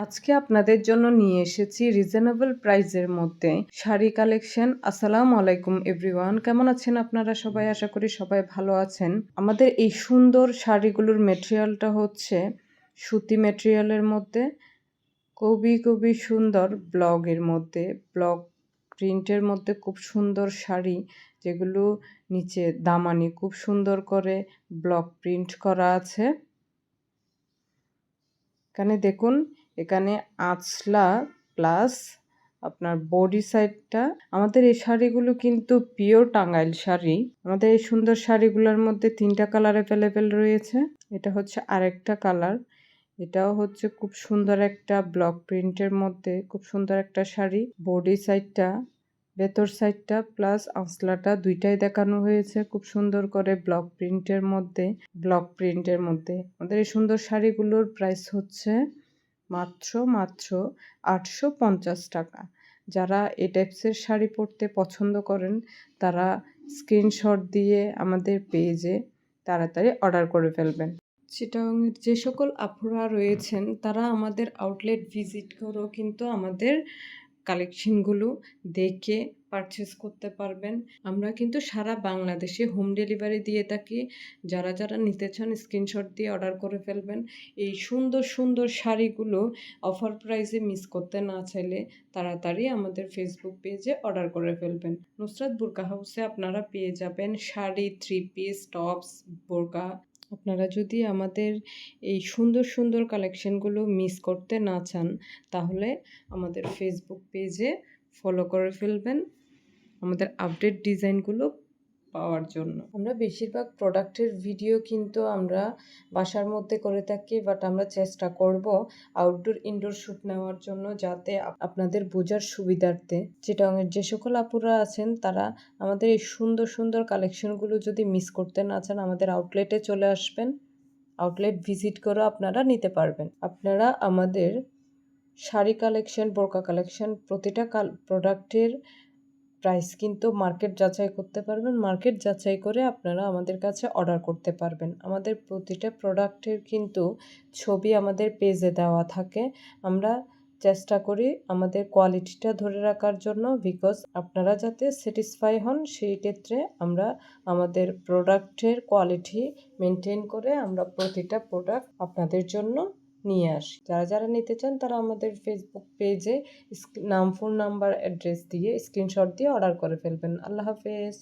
আজকে আপনাদের জন্য নিয়ে এসেছি রিজনেবল প্রাইজের মধ্যে শাড়ি কালেকশন আসসালামু আলাইকুম এভরিওয়ান কেমন আছেন আপনারা সবাই? আশা করি সবাই ভালো আছেন। আমাদের এই সুন্দর শাড়িগুলোর মেটেরিয়ালটা হচ্ছে সুতি মেটেরিয়ালের মধ্যে, খুবই খুবই সুন্দর ব্লগের মধ্যে, ব্লগ প্রিন্টের মধ্যে খুব সুন্দর শাড়ি যেগুলো নিচে দামানি খুব সুন্দর করে ব্লক প্রিন্ট করা আছে। এখানে দেখুন এখানে আঁচলা প্লাস আপনার বডি সাইডটা আমাদের এই শাড়িগুলো কিন্তু পিওর টাঙ্গাইল শাড়ি। আমাদের এই সুন্দর শাড়িগুলোর মধ্যে তিনটা কালার অ্যাভেলেবেল রয়েছে। এটা হচ্ছে আরেকটা কালার এটাও হচ্ছে খুব সুন্দর একটা ব্লক প্রিন্টের মধ্যে খুব সুন্দর একটা শাড়ি। বডি সাইডটা ভেতর সাইডটা প্লাস আঁচলাটা দুইটাই দেখানো হয়েছে খুব সুন্দর করে ব্লক প্রিন্টের মধ্যে। ব্লক প্রিন্টের মধ্যে। আমাদের এই সুন্দর শাড়িগুলোর প্রাইস হচ্ছে মাত্র মাত্র আটশো পঞ্চাশ টাকা। যারা এ টাইপসের শাড়ি পরতে পছন্দ করেন, তারা স্ক্রিনশট দিয়ে আমাদের পেজে তাড়াতাড়ি অর্ডার করে ফেলবেন। চিটাংয়ের যে সকল আপুরা রয়েছেন, তারা আমাদের আউটলেট ভিজিট করেও কিন্তু আমাদের কালেকশনগুলো দেখে পারচেস করতে পারবেন। আমরা কিন্তু সারা বাংলাদেশে হোম ডেলিভারি দিয়ে থাকি। যারা যারা নিতে চান স্ক্রিনশট দিয়ে অর্ডার করে ফেলবেন। এই সুন্দর সুন্দর শাড়িগুলো অফার প্রাইসে মিস করতে না চাইলে তাড়াতাড়ি আমাদের ফেসবুক পেজে অর্ডার করে ফেলবেন। নুসরাত বোরকা হাউসে আপনারা পেয়ে যাবেন শাড়ি থ্রি পিস টপস বোরকা। আপনারা যদি আমাদের এই সুন্দর সুন্দর কালেকশনগুলো মিস করতে না চান, তাহলে আমাদের ফেসবুক পেজে ফলো করে ফেলবেন। আমাদের আপডেট ডিজাইনগুলো পাওয়ার জন্য। আমরা বেশিরভাগ প্রোডাক্টের ভিডিও কিন্তু আমরা বাসার মধ্যে করে থাকি বাট আমরা চেষ্টা করব আউটডোর ইনডোর শ্যুট নেওয়ার জন্য যাতে আপনাদের বোঝার সুবিধার্থে। চিটাংয়ের যে সকল আপুরা আছেন, তারা আমাদের এই সুন্দর সুন্দর কালেকশনগুলো যদি মিস করতে না চান, আমাদের আউটলেটে চলে আসবেন। আউটলেট ভিজিট করে আপনারা নিতে পারবেন। আপনারা আমাদের শাড়ি কালেকশন বোরকা কালেকশন প্রতিটা কাল প্রোডাক্টের প্রাইস কিন্তু মার্কেট যাচাই করতে পারবেন। মার্কেট যাচাই করে আপনারা আমাদের কাছে অর্ডার করতে পারবেন। আমাদের প্রতিটা প্রোডাক্টের কিন্তু ছবি আমাদের পেজে দেওয়া থাকে। আমরা চেষ্টা করি আমাদের কোয়ালিটিটা ধরে রাখার জন্য বিকজ আপনারা যাতে স্যাটিসফাই হন সেই ক্ষেত্রে আমরা আমাদের প্রোডাক্টের কোয়ালিটি মেনটেন করে আমরা প্রতিটা প্রোডাক্ট আপনাদের জন্য নিয়ে আসি। যারা যারা নিতে চান তারা আমাদের ফেসবুক পেজে নাম ফোন নাম্বার অ্যাড্রেস দিয়ে স্ক্রিনশট দিয়ে অর্ডার করে ফেলবেন। আল্লাহ হাফেজ।